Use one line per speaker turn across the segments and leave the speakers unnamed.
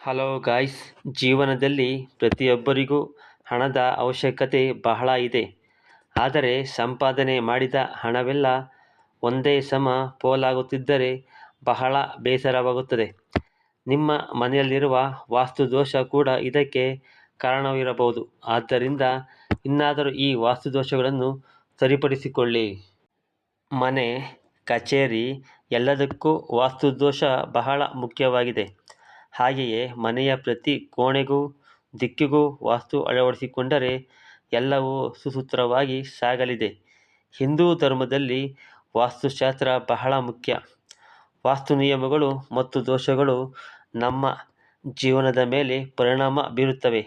Hello guys ಜೀವನದಲ್ಲಿ ಪ್ರತಿಯೊಬ್ಬರಿಗೂ ಹಣದ ಅವಶ್ಯಕತೆ ಬಹಳ ಇದೆ. ಆದರೆ ಸಂಪಾದನೆ ಮಾಡಿದ ಹಣವೆಲ್ಲ ಒಂದೇ ಸಮ ಪೋಲಾಗುತ್ತಿದ್ದರೆ ಬಹಳ ಬೇಸರವಾಗುತ್ತದೆ. ನಿಮ್ಮ ಮನೆಯಲ್ಲಿರುವ ವಾಸ್ತು ದೋಷ ಕೂಡ ಇದಕ್ಕೆ ಕಾರಣವಿರಬಹುದು. ಆದ್ದರಿಂದ ಇನ್ನಾದರೂ ಈ ವಾಸ್ತು ದೋಷಗಳನ್ನು ಸರಿಪಡಿಸಿಕೊಳ್ಳಿ. ಮನೆ, ಕಚೇರಿ ಎಲ್ಲದಕ್ಕೂ ವಾಸ್ತು ದೋಷ ಬಹಳ ಮುಖ್ಯವಾಗಿದೆ. ಹಾಗೆಯೇ ಮನೆಯ ಪ್ರತಿ ಕೋಣೆಗೂ, ದಿಕ್ಕಿಗೂ ವಾಸ್ತು ಅಳವಡಿಸಿಕೊಂಡರೆ ಎಲ್ಲವೂ ಸುಸೂತ್ರವಾಗಿ ಸಾಗಲಿದೆ. ಹಿಂದೂ ಧರ್ಮದಲ್ಲಿ ವಾಸ್ತುಶಾಸ್ತ್ರ ಬಹಳ ಮುಖ್ಯ. ವಾಸ್ತು ನಿಯಮಗಳು ಮತ್ತು ದೋಷಗಳು ನಮ್ಮ ಜೀವನದ ಮೇಲೆ ಪರಿಣಾಮ ಬೀರುತ್ತವೆ.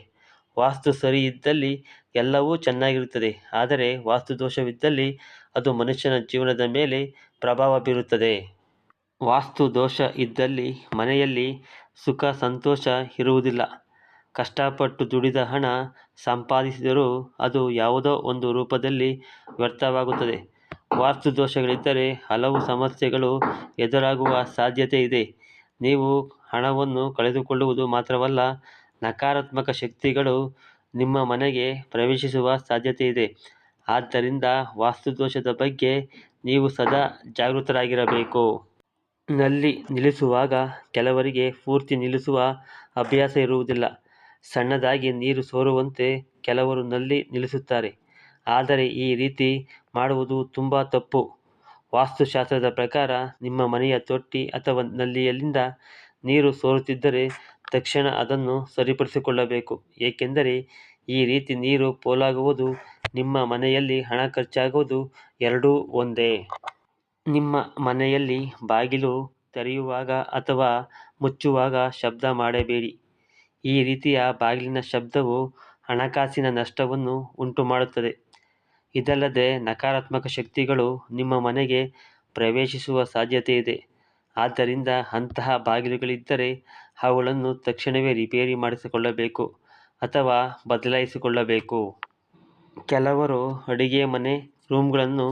ವಾಸ್ತು ಸರಿ ಇದ್ದಲ್ಲಿ ಎಲ್ಲವೂ ಚೆನ್ನಾಗಿರುತ್ತದೆ, ಆದರೆ ವಾಸ್ತು ದೋಷವಿದ್ದಲ್ಲಿ ಅದು ಮನುಷ್ಯನ ಜೀವನದ ಮೇಲೆ ಪ್ರಭಾವ ಬೀರುತ್ತದೆ. ವಾಸ್ತು ದೋಷ ಇದ್ದಲ್ಲಿ ಮನೆಯಲ್ಲಿ ಸುಖ ಸಂತೋಷ ಇರುವುದಿಲ್ಲ. ಕಷ್ಟಪಟ್ಟು ದುಡಿದ ಹಣ ಸಂಪಾದಿಸಿದರೂ ಅದು ಯಾವುದೋ ಒಂದು ರೂಪದಲ್ಲಿ ವ್ಯರ್ಥವಾಗುತ್ತದೆ. ವಾಸ್ತು ದೋಷಗಳಿದ್ದರೆ ಹಲವು ಸಮಸ್ಯೆಗಳು ಎದುರಾಗುವ ಸಾಧ್ಯತೆ ಇದೆ. ನೀವು ಹಣವನ್ನು ಕಳೆದುಕೊಳ್ಳುವುದು ಮಾತ್ರವಲ್ಲ, ನಕಾರಾತ್ಮಕ ಶಕ್ತಿಗಳು ನಿಮ್ಮ ಮನೆಗೆ ಪ್ರವೇಶಿಸುವ ಸಾಧ್ಯತೆ ಇದೆ. ಆದ್ದರಿಂದ ವಾಸ್ತು ದೋಷದ ಬಗ್ಗೆ ನೀವು ಸದಾ ಜಾಗೃತರಾಗಿರಬೇಕು. ನಲ್ಲಿ ನಿಲ್ಲಿಸುವಾಗ ಕೆಲವರಿಗೆ ಪೂರ್ತಿ ನಿಲ್ಲಿಸುವ ಅಭ್ಯಾಸ ಇರುವುದಿಲ್ಲ. ಸಣ್ಣದಾಗಿ ನೀರು ಸೋರುವಂತೆ ಕೆಲವರು ನಲ್ಲಿ ನಿಲ್ಲಿಸುತ್ತಾರೆ. ಆದರೆ ಈ ರೀತಿ ಮಾಡುವುದು ತುಂಬ ತಪ್ಪು. ವಾಸ್ತುಶಾಸ್ತ್ರದ ಪ್ರಕಾರ ನಿಮ್ಮ ಮನೆಯ ತೊಟ್ಟಿ ಅಥವಾ ನಲ್ಲಿಯಲ್ಲಿಂದ ನೀರು ಸೋರುತ್ತಿದ್ದರೆ ತಕ್ಷಣ ಅದನ್ನು ಸರಿಪಡಿಸಿಕೊಳ್ಳಬೇಕು. ಏಕೆಂದರೆ ಈ ರೀತಿ ನೀರು ಪೋಲಾಗುವುದು, ನಿಮ್ಮ ಮನೆಯಲ್ಲಿ ಹಣ ಖರ್ಚಾಗುವುದು ಎರಡೂ ಒಂದೇ. ನಿಮ್ಮ ಮನೆಯಲ್ಲಿ ಬಾಗಿಲು ತೆರೆಯುವಾಗ ಅಥವಾ ಮುಚ್ಚುವಾಗ ಶಬ್ದ ಮಾಡಬೇಡಿ. ಈ ರೀತಿಯ ಬಾಗಿಲಿನ ಶಬ್ದವು ಹಣಕಾಸಿನ ನಷ್ಟವನ್ನು ಉಂಟುಮಾಡುತ್ತದೆ. ಇದಲ್ಲದೆ ನಕಾರಾತ್ಮಕ ಶಕ್ತಿಗಳು ನಿಮ್ಮ ಮನೆಗೆ ಪ್ರವೇಶಿಸುವ ಸಾಧ್ಯತೆ ಇದೆ ಆದ್ದರಿಂದ ಅಂತಹ ಬಾಗಿಲುಗಳಿದ್ದರೆ ಅವುಗಳನ್ನು ತಕ್ಷಣವೇ ರಿಪೇರಿ ಮಾಡಿಸಿಕೊಳ್ಳಬೇಕು ಅಥವಾ ಬದಲಾಯಿಸಿಕೊಳ್ಳಬೇಕು. ಕೆಲವರು ಅಡುಗೆ ಮನೆ ರೂಮ್ಗಳನ್ನು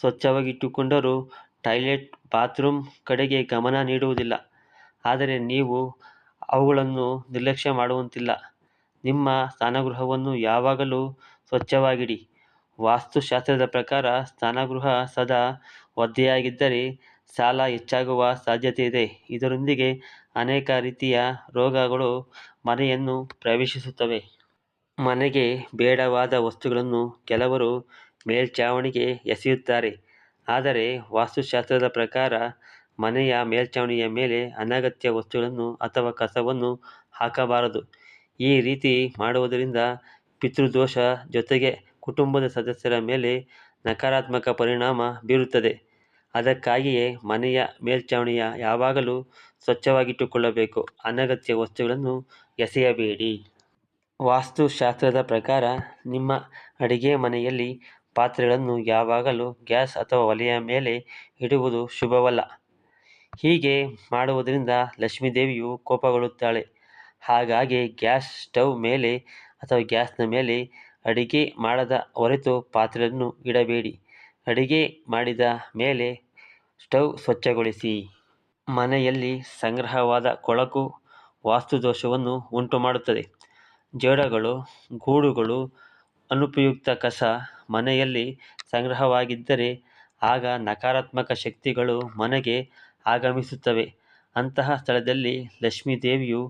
ಸ್ವಚ್ಛವಾಗಿಟ್ಟುಕೊಂಡರೂ ಟಾಯ್ಲೆಟ್, ಬಾತ್ರೂಮ್ ಕಡೆಗೆ ಗಮನ ನೀಡುವುದಿಲ್ಲ. ಆದರೆ ನೀವು ಅವುಗಳನ್ನು ನಿರ್ಲಕ್ಷ್ಯ ಮಾಡುವಂತಿಲ್ಲ. ನಿಮ್ಮ ಸ್ನಾನಗೃಹವನ್ನು ಯಾವಾಗಲೂ ಸ್ವಚ್ಛವಾಗಿಡಿ. ವಾಸ್ತುಶಾಸ್ತ್ರದ ಪ್ರಕಾರ ಸ್ನಾನಗೃಹ ಸದಾ ಒದ್ದೆಯಾಗಿದ್ದರೆ ಸಾಲ ಹೆಚ್ಚಾಗುವ ಸಾಧ್ಯತೆ ಇದೆ ಇದರೊಂದಿಗೆ ಅನೇಕ ರೀತಿಯ ರೋಗಗಳು ಮನೆಯನ್ನು ಪ್ರವೇಶಿಸುತ್ತವೆ. ಮನೆಗೆ ಬೇಡವಾದ ವಸ್ತುಗಳನ್ನು ಕೆಲವರು ಮೇಲ್ಛಾವಣಿಗೆ ಎಸೆಯುತ್ತಾರೆ. ಆದರೆ ವಾಸ್ತುಶಾಸ್ತ್ರದ ಪ್ರಕಾರ ಮನೆಯ ಮೇಲ್ಛಾವಣಿಯ ಮೇಲೆ ಅನಗತ್ಯ ವಸ್ತುಗಳನ್ನು ಅಥವಾ ಕಸವನ್ನು ಹಾಕಬಾರದು. ಈ ರೀತಿ ಮಾಡುವುದರಿಂದ ಪಿತೃದೋಷ ಜೊತೆಗೆ ಕುಟುಂಬದ ಸದಸ್ಯರ ಮೇಲೆ ನಕಾರಾತ್ಮಕ ಪರಿಣಾಮ ಬೀರುತ್ತದೆ. ಅದಕ್ಕಾಗಿಯೇ ಮನೆಯ ಮೇಲ್ಛಾವಣಿಯ ಯಾವಾಗಲೂ ಸ್ವಚ್ಛವಾಗಿಟ್ಟುಕೊಳ್ಳಬೇಕು. ಅನಗತ್ಯ ವಸ್ತುಗಳನ್ನು ಎಸೆಯಬೇಡಿ. ವಾಸ್ತುಶಾಸ್ತ್ರದ ಪ್ರಕಾರ ನಿಮ್ಮ ಅಡಿಗೆ ಮನೆಯಲ್ಲಿ ಪಾತ್ರೆಗಳನ್ನು ಯಾವಾಗಲೂ ಗ್ಯಾಸ್ ಅಥವಾ ಒಲೆಯ ಮೇಲೆ ಇಡುವುದು ಶುಭವಲ್ಲ. ಹೀಗೆ ಮಾಡುವುದರಿಂದ ಲಕ್ಷ್ಮೀದೇವಿಯು ಕೋಪಗೊಳ್ಳುತ್ತಾಳೆ. ಹಾಗಾಗಿ ಗ್ಯಾಸ್ ಸ್ಟವ್ ಮೇಲೆ ಅಥವಾ ಗ್ಯಾಸ್ನ ಮೇಲೆ ಅಡಿಗೆ ಮಾಡದ ಹೊರತು ಪಾತ್ರೆಯನ್ನು ಇಡಬೇಡಿ. ಅಡಿಗೆ ಮಾಡಿದ ಮೇಲೆ ಸ್ಟವ್ ಸ್ವಚ್ಛಗೊಳಿಸಿ. ಮನೆಯಲ್ಲಿ ಸಂಗ್ರಹವಾದ ಕೊಳಕು ವಾಸ್ತು ದೋಷವನ್ನು ಉಂಟುಮಾಡುತ್ತದೆ. ಜೇಡಗಳು ಗೂಡುಗಳು, ಅನುಪಯುಕ್ತ ಕಸ ಮನೆಯಲ್ಲಿ ಸಂಗ್ರಹವಾಗಿದ್ದರೆ ಆಗ ನಕಾರಾತ್ಮಕ ಶಕ್ತಿಗಳು ಮನೆಗೆ ಆಗಮಿಸುತ್ತವೆ. ಅಂತಹ ಸ್ಥಳದಲ್ಲಿ ಲಕ್ಷ್ಮೀ ದೇವಿಯು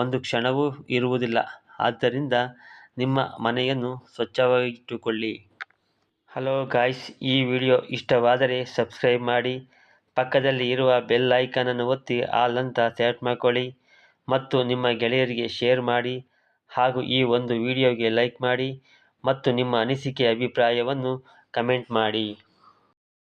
ಒಂದು ಕ್ಷಣವೂ ಇರುವುದಿಲ್ಲ. ಆದ್ದರಿಂದ ನಿಮ್ಮ ಮನೆಯನ್ನು ಸ್ವಚ್ಛವಾಗಿಟ್ಟುಕೊಳ್ಳಿ. ಹಲೋ ಗಾಯ್ಸ್, ಈ ವಿಡಿಯೋ ಇಷ್ಟವಾದರೆ ಸಬ್ಸ್ಕ್ರೈಬ್ ಮಾಡಿ, ಪಕ್ಕದಲ್ಲಿ ಇರುವ ಬೆಲ್ ಐಕಾನನ್ನು ಒತ್ತಿ ಆಲ್ ಅಂತ ಸೆಲೆಕ್ಟ್ ಮಾಡ್ಕೊಳ್ಳಿ ಮತ್ತು ನಿಮ್ಮ ಗೆಳೆಯರಿಗೆ ಶೇರ್ ಮಾಡಿ ಹಾಗೂ ಈ ಒಂದು ವಿಡಿಯೋಗೆ ಲೈಕ್ ಮಾಡಿ. ಮತ್ತು ನಿಮ್ಮ ಅನಿಸಿಕೆ ಅಭಿಪ್ರಾಯವನ್ನು ಕಮೆಂಟ್ ಮಾಡಿ.